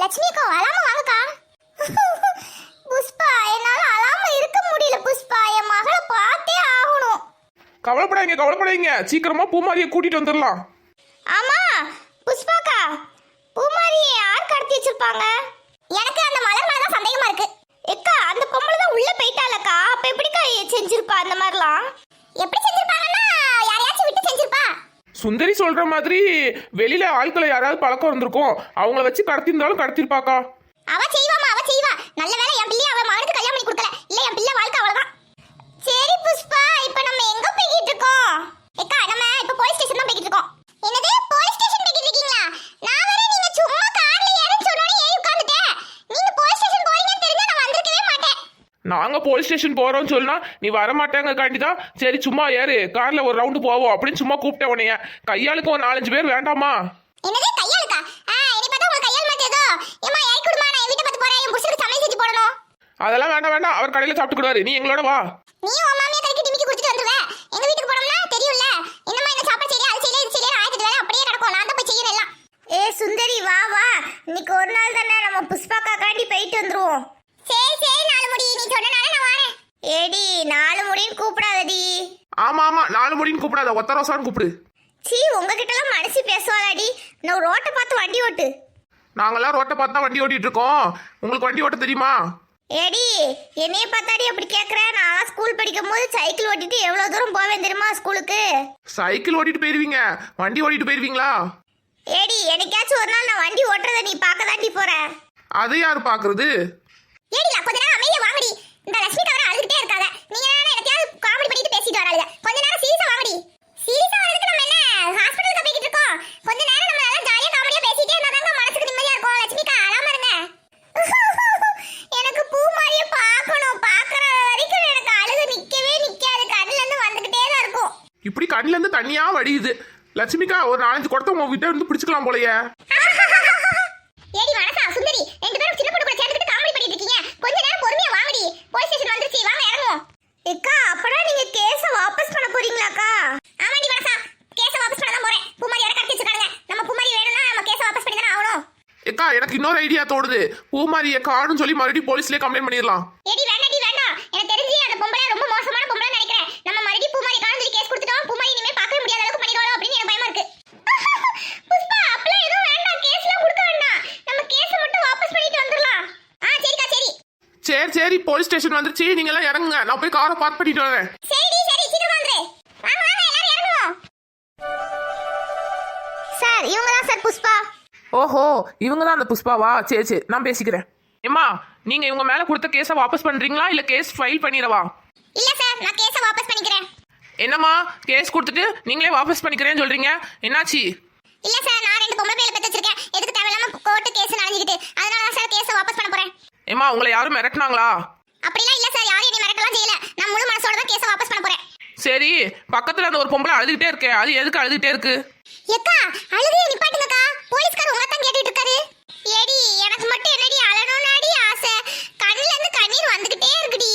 லட்சுமி அக்கா அழாம வாங்கக்கா. புஷ்பா என்னால அழாம இருக்க முடியல புஷ்பா. என் மகளை பார்த்தே ஆகணும். கவலைப்படாதீங்க கவலைப்படாதீங்க. சீக்கிரமா பூமாரியை கூட்டிட்டு வந்துடலாம். ஆமா புஷ்பாக்கா பூமாரி யார் கடத்தி வச்சிருப்பாங்க? எனக்கு அந்த மலர் மேல தான் சந்தேகமா இருக்கு. எக்கா அந்த பொம்பளை தான் உள்ள போயிட்டாலக்கா அப்ப எப்படிக்கா செஞ்சிருப்பா அந்த மாதிரிலாம்? சுந்தரி சொல்ற மாதிரி வெளியில ஆட்களை யாராவது பழக்கம் இருந்திருக்கும். அவங்கள வச்சு கடத்திருந்தாலும் கடத்திருப்பாக்கா அவ செய்வாமா அவ செய்வா நல்ல வேளை என் பிள்ளை அவ மகனுக்கு கல்யாணம் பண்ணி கொடுக்கல இல்ல என் பிள்ளை வாழ்க்கை அவ்வளவுதான் சரி புஷ்பா இப்போ நம்ம எங்க போய்கிட்டு இருக்கோம் ஏக்கா நம்ம இப்போ போலீஸ் ஸ்டேஷன் தான் போய்கிட்டு இருக்கோம் என்னது போலீஸ் ஸ்டேஷன் போய்கிட்டு இருக்கீங்களா நான் வேற நீங்க சும்மா கார்ல ஏறுன்னு சொன்னோனே ஏறி உட்கார்ந்துட்டேன் நீங்க போலீஸ் ஸ்டேஷன் போறீங்கன்னு தெரிஞ்சா நான் வந்திருக்கவே மாட்டேன் நாங்க போலீஸ் ஸ்டேஷன் போறோம்னு சொன்னா நீ வரமாட்டேங்க காண்டிதான் சரி சும்மா ஏறு கார்ல ஒரு ரவுண்டு போவோம் அப்படின்னு சும்மா கூப்பிட்டேன் உன்னைய கையாளுக்கு ஒரு நாலஞ்சு பேர் வேண்டாமா? என்னது கையாளுக்கா? ஆ என்னை பார்த்தா உங்களுக்கு கையால் மாட்டேதோ? ஏமா இறக்கி விடுமா நான் வீட்டை பார்த்து போறேன் என் புருஷனுக்கு சமையல் செஞ்சு போடணும். அதெல்லாம் வேண்டாம் வேண்டாம். அவர் கடையில சாப்பிட்டுக்கிடுவாரு. நீ எங்களோட வா. நீயும் உன் மாமியா கறிக்கு டிமிக்கி கொடுத்துட்டு வந்துருவ. எங்க வீட்டுக்கு போனோம்னா தெரியும்ல? என்னம்மா இந்த சாப்பாடு செய்யல அது செய்யல இது செய்யல ஆயிரத்து வேலை அப்படியே கிடக்கும் நான் தான் போய் செய்யணும் எல்லாம். ஏ சுந்தரி வா வா. இன்னைக்கு ஒரு நாள் தானே நம்ம புஷ்பாக்கா காண்டி போயிட்டு வந்துருவோம் சரி சரி நாலு முடி நீ சொன்னனால நான் வரேன் ஏடி நாலு முடியும் கூப்பிடாதடி. ஆமா ஆமா நாலு முடின்னு கூப்பிடாத. ஒத்த ரோசான்னு கூப்பிடு. சீ உங்ககிட்ட எல்லாம் மனசு பேசுவாளாடி நான் ரோட்டை பார்த்து வண்டி ஓட்டு. நாங்கெல்லாம் ரோட்டை பார்த்து தான் வண்டி ஓட்டிட்டு இருக்கோம் உங்களுக்கு வண்டி ஓட்ட தெரியுமா? ஏடி என்னைய பார்த்தாடி அப்படி கேட்குற நான் ஸ்கூல் படிக்கும் போது சைக்கிள் ஓட்டிட்டு எவ்வளோ தூரம் போவேன் தெரியுமா ஸ்கூலுக்கு சைக்கிள் ஓட்டிட்டு போயிருவீங்க. வண்டி ஓட்டிட்டு போயிருவீங்களா? ஏடி என்னைக்காச்சும் ஒரு நாள் நான் வண்டி ஓட்டுறத நீ பார்க்க தாண்டி போற. அது யார் பாக்குறது ஏடி கொஞ்ச நேரம் அமைதியா வாங்கடி. இந்த லட்சுமி தவிர அழுதுகிட்டே இருக்காங்க. நீங்க என்ன காமெடி பண்ணிட்டு பேசிட்டு வராளுங்க. கொஞ்ச நேரம் சீரியஸா வாங்கடி. சீரியஸா வரதுக்கு நம்ம என்ன? ஹாஸ்பிடலுக்கு போய்கிட்டு இருக்கோம். கொஞ்ச நேரம் நம்ம நல்லா ஜாலியா காமெடியா பேசிட்டே இருந்தா மனசுக்கு நிம்மதியா இருக்கும். லட்சுமிக்கா அழாம இருங்க. எனக்கு பூ மாதிரியே பார்க்கணும். பார்க்கற வரைக்கும் எனக்கு அழுது நிக்கவே நிக்காது. கண்ணுல இருந்து வந்துகிட்டே தான் இருக்கும். இப்படி கண்ணுல இருந்து தண்ணியா வடியுது. லட்சுமிக்கா ஒரு நாலஞ்சு குடத்தை உங்க கிட்ட இருந்து பிடிச்சுக்கலாம் போலயே. ஏடி மனசா? சுந்தரி ரெண்டு பேரும் சின்ன பொண்ணு கூட சேர்ந்துக்கிட்டு காமெடி பண்ணிட்டு இருக்கீங்க கொஞ்ச நேரம் வாங்கடி போலீஸ் ஸ்டேஷன் வந்துருச்சு. வாங்க இறங்குவோம். அக்கா அப்படா நீங்க கேஸ வாபஸ் பண்ண போறீங்களாக்கா ஆமாடி மனசா. கேஸ வாபஸ் பண்ண தான் போறேன். பூமாரி யார கடத்தி வச்சிருக்காங்க நம்ம பூமாரி வேணும்னா நம்ம கேஸ வாபஸ் பண்ணி தானே ஆகணும். ஏக்கா எனக்கு இன்னொரு ஐடியா தோடுது பூமாரிய காடுன்னு சொல்லி மறுபடியும் போலீஸ்லயே கம்ப்ளைண்ட் பண்ணிடலாம். ஏடி வேண்டாடி வேண்டாம் எனக்கு தெரிஞ்சு அந்த பொம்பளை ரொம்ப மோசமான பொம்பளை நினைக்கிறேன் நம்ம மறுபடியும் பூமாரி காண சொல்லி கேஸ் கொடுத்துட்டோம் பூமாரி இனிமே பார்க்கவே முடியாத அளவுக்கு பண்ணிடுவாளோ அப்படின்னு எனக்கு பயமா இருக்கு புஷ்பா அப்பலாம் எதுவும் வேண்டாம் கேஸ்லாம் கொடுக்க வேண்டாம் நம்ம கேஸ் மட்டும் வாபஸ் பண்ணிட்டு வந்துடலாம் ஆ சரிக்கா சரி சரி சரி போலீஸ் ஸ்டேஷன் வந்துருச்சு. நீங்க எல்லாம் இறங்குங்க. நான் போய் காரை பார்க் பண்ணிட்டு வரேன். சரிடி சரி சீக்கிரம் வந்துரு. வாங்க வாங்க எல்லாரும் இறங்குவோம். சார் இவங்க தான் சார் புஷ்பா. ஓஹோ இவங்க தான் அந்த புஷ்பாவா? சரி சரி நான் பேசிக்கிறேன். ஏம்மா நீங்க இவங்க மேல கொடுத்த கேஸை வாபஸ் பண்றீங்களா? இல்ல கேஸ் ஃபைல் பண்ணிடவா? இல்ல சார் நான் கேஸை வாபஸ் பண்ணிக்கிறேன். என்னம்மா கேஸ் கொடுத்துட்டு நீங்களே வாபஸ் பண்ணிக்கிறேன்னு சொல்றீங்க? என்னாச்சு? இல்ல சார் நான் ரெண்டு பொம்பளை பிள்ளை பெத்து வச்சிருக்கேன். எதுக்கு தேவையில்லாம கோர்ட்டு கேஸ் நடந்துக்கிட்டு அதனால தான் சார் கேஸை வாபஸ் பண்ண போறேன். ஏம்மா உங்களை யாரும் மிரட்டினாங்களா? அப்படிலாம் இல்ல சார் யாரும் என்னை மிரட்டலாம் செய்யல. நான் முழு மனசோட தான் கேஸை வாபஸ் பண்ண போறேன். சரி பக்கத்துல அந்த ஒரு பொம்பளை அழுதுகிட்டே இருக்கே அது எதுக்கு அழுதுகிட்டே இருக்கு? எக்கா அழுகைய நிப்பாட்டுங்கக்கா. போலீஸ்கார் உங்களை தான் கேட்டுட்டு இருக்காரு. ஏடி எனக்கு மட்டும் என்னடி அழணும்னாடி ஆசை. கண்ணுல இருந்து கண்ணீர் வந்துகிட்டே இருக்குடி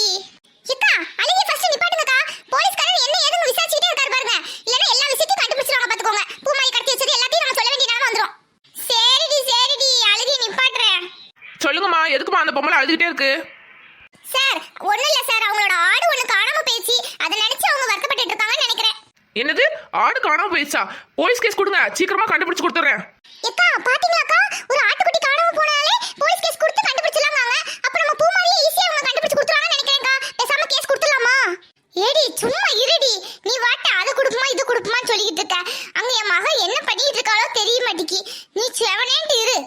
எக்கா அழுகை ஃபர்ஸ்ட் நிப்பாட்டுங்கக்கா போலீஸ்காரர் என்ன ஏதுன்னு விசாரிச்சுட்டே இருக்காரு பாருங்க இல்லனா எல்லா விஷயத்தையும் கண்டுபிடிச்சிருவாங்க பாத்துக்கோங்க பூமாரி கடத்தி வச்சது எல்லாத்தையும் நம்ம சொல்ல வேண்டிய நேரம் வந்துரும் சரிடி சரிடி அழுகை நிப்பாட்டுறேன் சொல்லுங்கம்மா எதுக்குமா அழுதுகிட்டே இருக்கு? சார் ஒண்ணும் இல்ல சார். அவங்களோட ஆடு ஒண்ணு காணாம போயிடுச்சு. அதை நினைச்சு அவங்க வருத்தப்பட்டு இருக்காங்கன்னு நினைக்கிறேன். என்னது? ஆடு காணாம போயிடுச்சா? போலீஸ் கேஸ் கொடுங்க. சீக்கிரமா கண்டுபிடிச்சு கொடுத்துட்றேன் எக்கா பாத்தீங்களாக்கா? ஒரு ஆட்டுக்குட்டி காணாம போனாலே போலீஸ் கேஸ் கொடுத்து கண்டுபிடிச்சலாங்க அப்ப நம்ம பூமாரியை ஈஸியா அவங்க கண்டுபிடிச்சு கொடுத்துருவாங்கன்னு நினைக்கிறேன்க்கா. பேசாம கேஸ் கொடுத்துடலாமா? ஏடி சும்மா இருடி. நீ வாட்ட அது கொடுப்புமா இது கொடுப்புமான்னு சொல்லிக்கிட்டு இருக்க. அங்க என் மகன் என்ன பண்ணிட்டு இருக்காளோ தெரிய மாட்டேங்கி. நீ செவனேன்ட்டு இரு.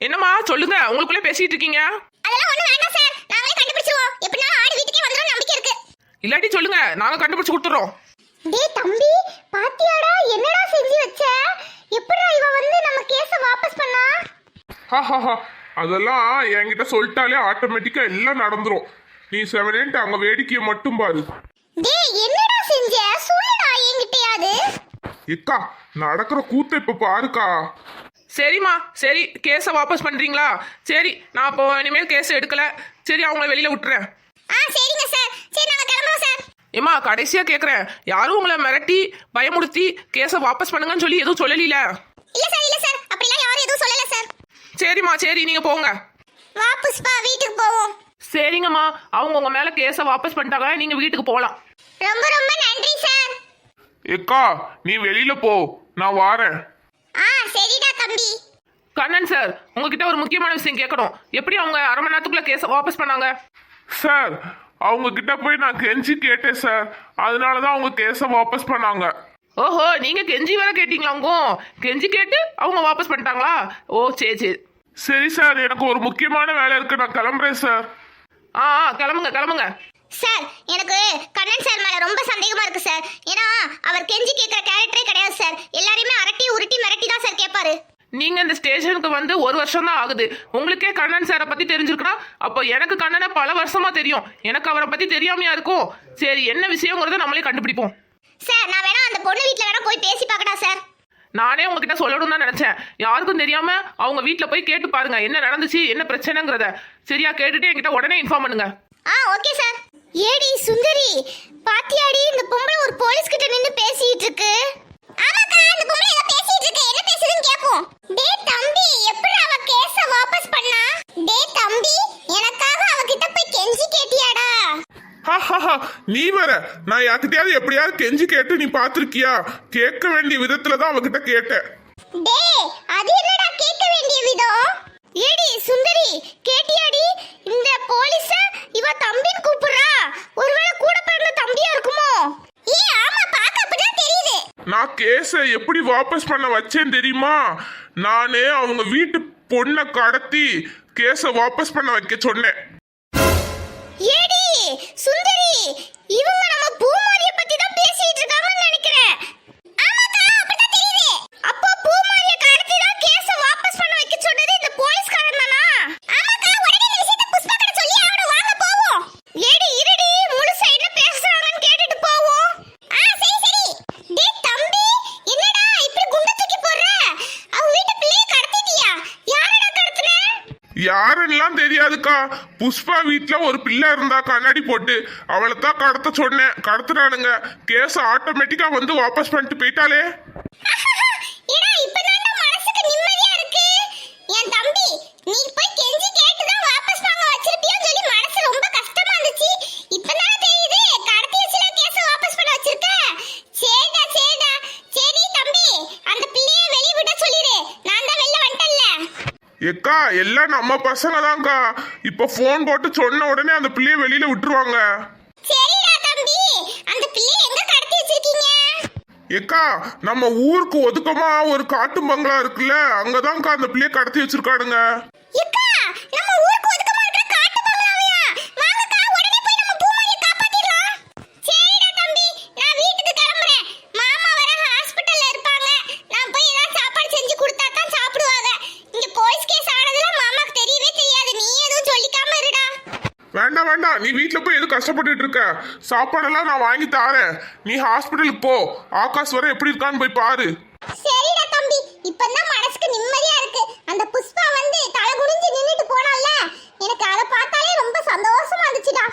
என்னம்மா சொல்லுங்க. உங்களுக்குள்ளே பேசிட்டு இருக்கீங்க அதெல்லாம் ஒண்ணும் வேண்டாம் சார் நாங்களே கண்டுபிடிச்சிருவோம் எப்படினாலும் ஆடு வீட்டுக்கே வந்துடும் நம்பிக்கை இருக்கு இல்லாட்டி சொல்லுங்க நாங்க கண்டுபிடிச்சு கொடுத்துறோம் டேய் தம்பி பாத்தியாடா என்னடா செஞ்சு வச்ச? எப்படிடா இவ வந்து நம்ம கேஸ வாபஸ் பண்ணா? ஹஹஹா. அதெல்லாம் என்கிட்ட சொல்லிட்டாலே ஆட்டோமேட்டிக்கா எல்லாம் நடந்துரும். நீ செவனேன்ட்டு அங்க வேடிக்கையை மட்டும் பாரு. டேய் என்னடா செஞ்ச? சொல்லுடா என்கிட்டயாவது? எக்கா நடக்கிற கூத்த இப்ப பாருக்கா. சரிம்மா சரி கேஸை வாபஸ் பண்றீங்களா? சரி நான் இப்போ இனிமேல் கேஸ் எடுக்கல. சரி அவங்கள வெளியில விட்டுறேன். ஆ சரிங்க சார். சரி நாங்க கிளம்புறோம் சார். ஏம்மா கடைசியா கேக்குறேன். யாரும் உங்களை மிரட்டி பயமுறுத்தி கேஸை வாபஸ் பண்ணுங்கன்னு சொல்லி எதுவும் சொல்லல இல்ல சார் இல்ல சார். அப்படிலாம் யாரும் எதுவும் சொல்லல சார். சரிம்மா சரி நீங்க போங்க. வா புஷ்பா வீட்டுக்கு போவோம். சரிங்கம்மா. அவங்க உங்க மேல கேஸை வாபஸ் பண்ணிட்டாங்க நீங்க வீட்டுக்கு போகலாம் ரொம்ப ரொம்ப நன்றி சார். ஏக்கா நீ வெளியில போ. நான் வாரேன். ஆ சரிடா தம்பி. கண்ணன் சார் உங்ககிட்ட ஒரு முக்கியமான விஷயம் கேட்கணும் எப்படி அவங்க அரை மணி நேரத்துக்குள்ள கேஸை வாபஸ் பண்ணாங்க? சார் அவங்க கிட்ட போய் நான் கெஞ்சி கேட்டேன் சார். அதனால தான் அவங்க கேஸை வாபஸ் பண்ணாங்க. ஓஹோ நீங்க கெஞ்சி வேற கேட்டீங்களாங்கோ கெஞ்சி கேட்டு அவங்க வாபஸ் பண்ணிட்டாங்களா? ஓ சரி சரி. சரி சார் எனக்கு ஒரு முக்கியமான வேலை இருக்கு. நான் கிளம்புறேன் சார். ஆ ஆ, கிளம்புங்க கிளம்புங்க. சார் எனக்கு கண்ணன் சார் மேல ரொம்ப சந்தேகமா இருக்கு சார். ஏன்னா அவர் கெஞ்சி கேட்கிற கேரக்டரே கிடையாது சார். எல்லாரையுமே அரட்டி உருட்டி மிரட்டி தான் சார் கேட்பாரு நீங்க இந்த ஸ்டேஷனுக்கு வந்து ஒரு வருஷம் தான் ஆகுது. உங்களுக்கே கண்ணன் சாரை பத்தி தெரிஞ்சிருக்கா அப்போ எனக்கு கண்ணனை பல வருஷமா தெரியும். எனக்கு அவரை பத்தி தெரியாமையா இருக்கும். சரி என்ன விஷயங்கிறத நம்மளே கண்டுபிடிப்போம். சார் நான் வேணா அந்த பொண்ணு வீட்ல வேணா போய் பேசி பார்க்கட்டா சார்? நானே உங்ககிட்ட சொல்லணும் தான் நினைச்சேன். யாருக்கும் தெரியாம அவங்க வீட்ல போய் கேட்டு பாருங்க என்ன நடந்துச்சு என்ன பிரச்சனைங்கிறத. சரியா கேட்டுட்டு என்கிட்ட உடனே இன்ஃபார்ம் பண்ணுங்க. ஆ ஓகே சார். ஏடி சுந்தரி பாத்தியாடி இந்த பொம்பளை ஒரு போலீஸ் கிட்ட நின்னு பேசிட்டு இருக்கு. ஆமாக்கா அந்த பொம்பளை ஏதோ பேசிட்டு இருக்கு என்ன பேசுதுன்னு கேப்போம் டேய் தம்பி எப்படி அவ கேஸ வாபஸ் பண்ணா? டேய் தம்பி எனக்காக அவ கிட்ட போய் கெஞ்சி கேட்டியாடா? நீ வேற. நான் யார்கிட்டயாவது எப்படியாவது கெஞ்சி கேட்டு நீ பாத்திருக்கியா கேட்க வேண்டிய விதத்துல தான் அவகிட்ட கேட்டேன். டேய் அது என்னடா கேட்க வேண்டிய விதம்? ஏடி சுந்தரி கேட்டியாடி? இந்த போலீஸ இவ தம்பின்னு கூப்பிடுறா. ஒருவேளை கூட பிறந்த தம்பியா இருக்குமோ ஏ ஆமா பாக்க அப்படிதான் தெரியுது நான் கேஸை எப்படி வாபஸ் பண்ண வச்சேன் தெரியுமா? நானே அவங்க வீட்டு பொண்ணை கடத்தி கேஸை வாபஸ் பண்ண வைக்க சொன்னேன். ஏடி சுந்தரி இவங்க நம்ம பூமாரிய பத்தி தான் பேசிட்டு இருக்காங்கன்னு நினைக்கிறேன் ஆமாக்கா அப்படிதான் தெரியுது அப்போ பூமாரிய கடத்தி தான் கேஸ வாபஸ் பண்ண வைக்க சொன்னது இந்த போலீஸ்காரன் தானா ஆமாக்கா உடனே இந்த விஷயத்தை புஷ்பா கிட்ட சொல்லி ஆகணும் வாங்க போவோம் ஏடி இருடி முழுசா என்ன பேசுறாங்கன்னு கேட்டுட்டு போவோம் ஆ சரி சரி டேய் தம்பி என்னடா இப்படி குண்ட தூக்கி போடுற அவ வீட்டு பிள்ளைய கடத்திட்டியா யாரடா கடத்துன யாரெல்லாம் தெரியாதுக்கா? புஷ்பா வீட்டில் ஒரு பிள்ளை இருந்தா கண்ணாடி போட்டு அவளை தான் கடத்த சொன்னேன். கடத்துனானுங்க. கேஸ் ஆட்டோமேட்டிக்காக வந்து வாபஸ் பண்ணிட்டு போயிட்டாலே ஏடா இப்பதான்டா மனசுக்கு நிம்மதியா இருக்கு என் தம்பி நீ போய் கெஞ்சி கேட்டு தான் வாபஸ் வாங்க வச்சிருப்பியோன்னு சொல்லி மனசு ரொம்ப கஷ்டமா இருந்துச்சு இப்பதான் தெரியுது கடத்தி வச்சுல கேஸ வாபஸ் பண்ண வச்சிருக்க சரிடா சரிடா சரி தம்பி அந்த பிள்ளைய வெளிய விட சொல்லிடு நான் தான் வெளில வந்துட்டேன்ல ஏக்கா எல்லாம் நம்ம பசங்க தான்க்கா இப்ப ஃபோன் போட்டு சொன்ன உடனே அந்த பிள்ளைய வெளியில விட்டுருவாங்க. ஏக்கா நம்ம ஊருக்கு ஒதுக்கமா ஒரு காட்டு பங்களா இருக்குல்ல அங்கதான்க்கா அந்த பிள்ளைய கடத்தி வச்சிருக்கானுங்க எக்கா நம்ம ஊருக்கு ஒதுக்கமா இருக்கிற காட்டு பங்களாவையா வாங்கக்கா உடனே போய் நம்ம பூமாரியை காப்பாத்திடலாம் சரிடா தம்பி நான் வீட்டுக்கு கிளம்புறேன் மாமா வர ஹாஸ்பிட்டல்ல இருப்பாங்க நான் போய் ஏதாவது சாப்பாடு செஞ்சு கொடுத்தா தான் சாப்பிடுவாங்க இங்க போலீஸ் கேஸ் ஆனதுலாம் மாமாக்கு தெரியவே தெரியாது நீ எதுவும் சொல்லிக்காம இருடா வேண்டாம் வேண்டாம். நீ வீட்ல போய் எது கஷ்டப்பட்டுட்டு இருக்க. சாப்பாடெல்லாம் நான் வாங்கி தாரேன். நீ ஹாஸ்பிட்டலுக்கு போ. ஆகாஷ் வர எப்படி இருக்கான்னு போய் பாரு. சரிடா தம்பி. இப்பதான் மனசுக்கு நிம்மதியா இருக்கு. அந்த புஷ்பா வந்து தலை குனிஞ்சு நின்னுட்டு போனால எனக்கு அதை பார்த்தாலே ரொம்ப சந்தோஷமா இருந்துச்சுடா.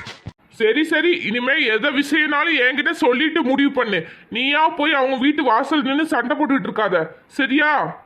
சரி சரி. இனிமே எதை விஷயம்னாலும் என்கிட்ட சொல்லிட்டு முடிவு பண்ணு. நீயா போய் அவங்க வீட்டு வாசல் நின்று சண்டை போட்டுட்டு இருக்காத. சரியா?